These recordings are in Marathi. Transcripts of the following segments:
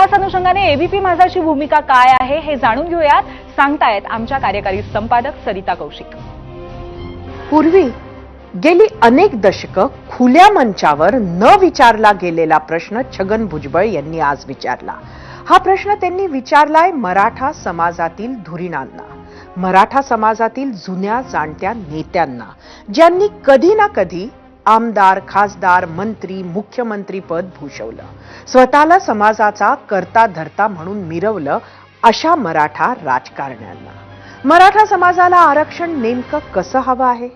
त्याच अनुषंगाने एबीपी माझाची भूमिका काय आहे हे जाणून घेऊयात. सांगतायत आमच्या कार्यकारी संपादक सरिता कौशिक. पूर्वी गेली अनेक दशकं खुल्या मंचावर न विचारला गेलेला प्रश्न छगन भुजबळ यांनी आज विचारला. हा प्रश्न त्यांनी विचारलाय मराठा समाजातील धुरीणांना. मराठा समाजातील जुन्या जाणत्या नेत्यांना ज्यांनी कधी ना कधी आमदार खासदार मंत्री मुख्यमंत्री पद भूषवलं. स्वतःला समाजाचा करता धरता म्हणून मिरवलं अशा मराठा राजकारण्यांना. मराठा समाजाला आरक्षण नेमकं कसं हवं आहे?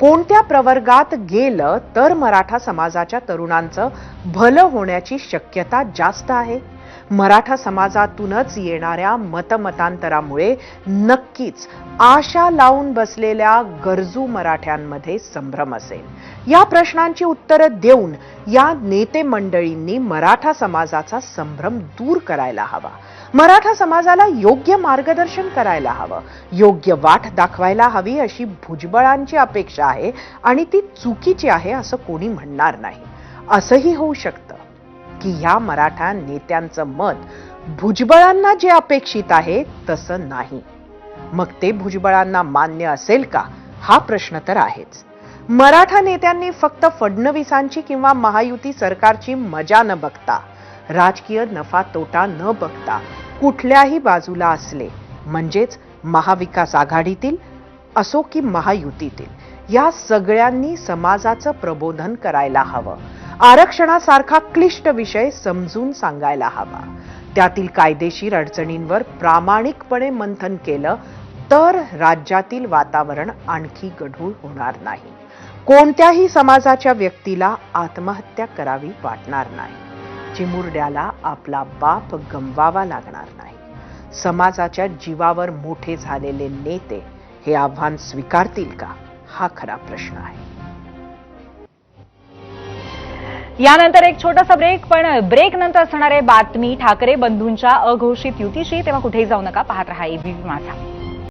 कोणत्या प्रवर्गात गेलं तर मराठा समाजाच्या तरुणांचं भलं होण्याची शक्यता जास्त आहे? मराठा समाजातूनच येणाऱ्या मतमतांतरामुळे नक्कीच आशा लावून बसलेल्या गरजू मराठ्यांमध्ये संभ्रम असेल. या प्रश्नांची उत्तरं देऊन या नेते मंडळींनी मराठा समाजाचा संभ्रम दूर करायला हवा. मराठा समाजाला योग्य मार्गदर्शन करायला हवं. योग्य वाट दाखवायला हवी अशी भुजबळांची अपेक्षा आहे आणि ती चुकीची आहे असं कोणी म्हणणार नाही. असंही होऊ शकतं. की ह्या मराठा नेत्यांचं मत भुजबळांना जे अपेक्षित आहे तसं नाही. मग ते भुजबळांना मान्य असेल का? हा प्रश्न तर आहेच. मराठा नेत्यांनी फक्त फडणवीसांची किंवा महायुती सरकारची मजा न बघता राजकीय नफा तोटा न बघता कुठल्याही बाजूला असले म्हणजेच महाविकास आघाडीतील असो की महायुतीतील या सगळ्यांनी समाजाचं प्रबोधन करायला हवं. आरक्षणासारखा क्लिष्ट विषय समजून सांगायला हवा. त्यातील कायदेशीर अडचणींवर प्रामाणिकपणे मंथन केलं तर राज्यातील वातावरण आणखी गढूळ होणार नाही. कोणत्याही समाजाच्या व्यक्तीला आत्महत्या करावी वाटणार नाही. चिमुरड्याला आपला बाप गमवावा लागणार नाही. समाजाच्या जीवावर मोठे झालेले नेते हे आव्हान स्वीकारतील का? हा खरा प्रश्न आहे. यानंतर एक छोटासा ब्रेक पण ब्रेक नंतर असणार आहे बातमी ठाकरे बंधूंच्या अघोषित युतीशी तेव्हा कुठेही जाऊ नका पाहत राहा एबीपी माझा.